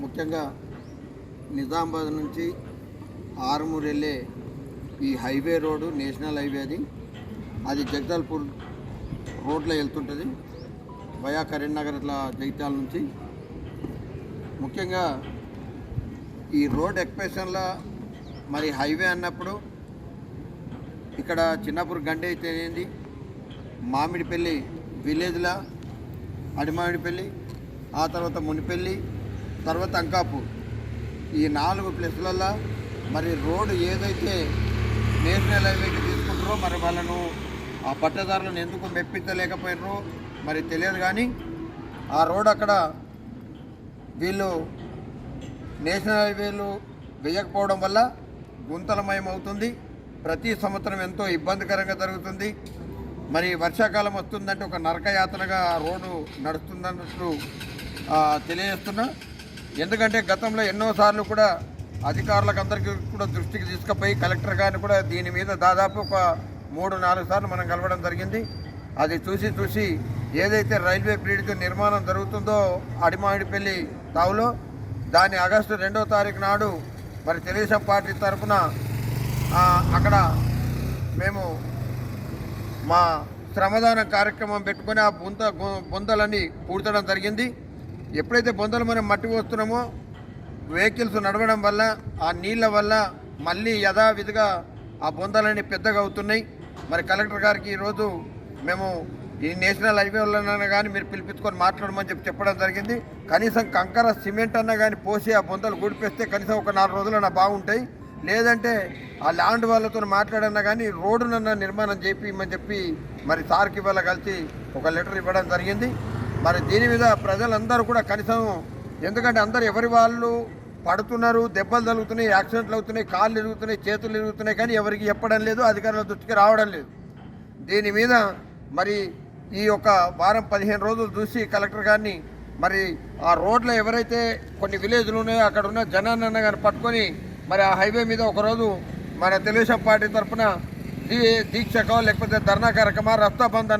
ముఖ్యంగా నిజామాబాద్ నుంచి ఆరుమూరు వెళ్ళే ఈ హైవే రోడ్డు నేషనల్ హైవే అది. అది జగదల్పూర్ రోడ్లో వెళ్తుంటుంది వయా కరీంనగర్ ఇట్లా జగిత్యాల నుంచి. ముఖ్యంగా ఈ రోడ్ ఎక్స్ప్రెషన్లో మరి హైవే అన్నప్పుడు ఇక్కడ చిన్నపూర్ గండి అయితే మామిడిపల్లి విలేజ్లో అడిమామిడిపల్లి ఆ తర్వాత మునిపల్లి తర్వాత అంకాపూర్ ఈ నాలుగు ప్లేసులలో మరి రోడ్డు ఏదైతే నేషనల్ హైవేకి తీసుకుంటారో మరి వాళ్ళను ఆ పట్టదారులను ఎందుకు మెప్పించలేకపోయినారో మరి తెలియదు కానీ ఆ రోడ్ అక్కడ వీళ్ళు నేషనల్ హైవేలు వేయకపోవడం వల్ల గుంతలమయం అవుతుంది ప్రతి సంవత్సరం ఎంతో ఇబ్బందికరంగా జరుగుతుంది. మరి వర్షాకాలం వస్తుందంటే ఒక నరకయాత్రగా ఆ రోడ్డు నడుస్తుందన్నట్లు తెలియజేస్తున్నా. ఎందుకంటే గతంలో ఎన్నోసార్లు కూడా అధికారులకు అందరికీ కూడా దృష్టికి తీసుకుపోయి కలెక్టర్ గారిని కూడా దీని మీద దాదాపు ఒక మూడు నాలుగు సార్లు మనం కలవడం జరిగింది. అది చూసి చూసి ఏదైతే రైల్వే బ్రిడ్జ్ నిర్మాణం జరుగుతుందో అడిమామిడిపల్లి తావులో దాన్ని ఆగస్టు రెండో తారీఖు నాడు మరి తెలుగుదేశం పార్టీ తరఫున అక్కడ మేము మా శ్రమదాన కార్యక్రమం పెట్టుకొని ఆ బుంద గొ- బొందలన్నీ పూడ్చడం జరిగింది. ఎప్పుడైతే బొందలు మనం మట్టి పోస్తున్నామో వెహికల్స్ నడవడం వల్ల ఆ నీళ్ళ వల్ల మళ్ళీ యథావిధిగా ఆ బొందలన్నీ పెద్దగా అవుతున్నాయి. మరి కలెక్టర్ గారికి ఈరోజు మేము ఈ నేషనల్ హైవేలన్నా కానీ మీరు పిలిపించుకొని మాట్లాడమని చెప్పి చెప్పడం జరిగింది. కనీసం కంకర సిమెంట్ అన్నా కానీ పోసి ఆ బొందలు గుడిపేస్తే కనీసం ఒక నాలుగు రోజులన్నా బాగుంటాయి. లేదంటే ఆ ల్యాండ్ వాళ్ళతో మాట్లాడన్నా కానీ రోడ్డునన్నా నిర్మాణం చేపిమని చెప్పి మరి సార్కి వాళ్ళ కలిసి ఒక లెటర్ ఇవ్వడం జరిగింది. మరి దీని మీద ప్రజలందరూ కూడా కనీసం ఎందుకంటే అందరు ఎవరి వాళ్ళు పడుతున్నారు దెబ్బలు తగులుతున్నాయి యాక్సిడెంట్లు అవుతున్నాయి కాళ్ళు ఇరుగుతున్నాయి చేతులు ఇరుగుతున్నాయి కానీ ఎవరికి చెప్పడం లేదు అధికారుల దృష్టికి రావడం లేదు. దీని మీద మరి ఈ యొక్క వారం పదిహేను రోజులు చూసి కలెక్టర్ గారిని మరి ఆ రోడ్లో ఎవరైతే కొన్ని విలేజ్లు ఉన్నాయో అక్కడ ఉన్న జనాన్ని కానీ పట్టుకొని మరి ఆ హైవే మీద ఒకరోజు మన తెలుగుదేశం పార్టీ తరఫున దీ దీక్షకో లేకపోతే ధర్నా కార్యక్రమా రస్తా బంద్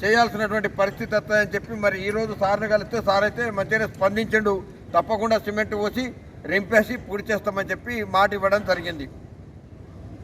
చేయాల్సినటువంటి పరిస్థితి వస్తుందని చెప్పి మరి ఈరోజు సార్ని కలిస్తే సార్ అయితే మంచిగా స్పందించండు. తప్పకుండా సిమెంట్ పోసి రింపేసి పూడి చేస్తామని చెప్పి మాట ఇవ్వడం జరిగింది.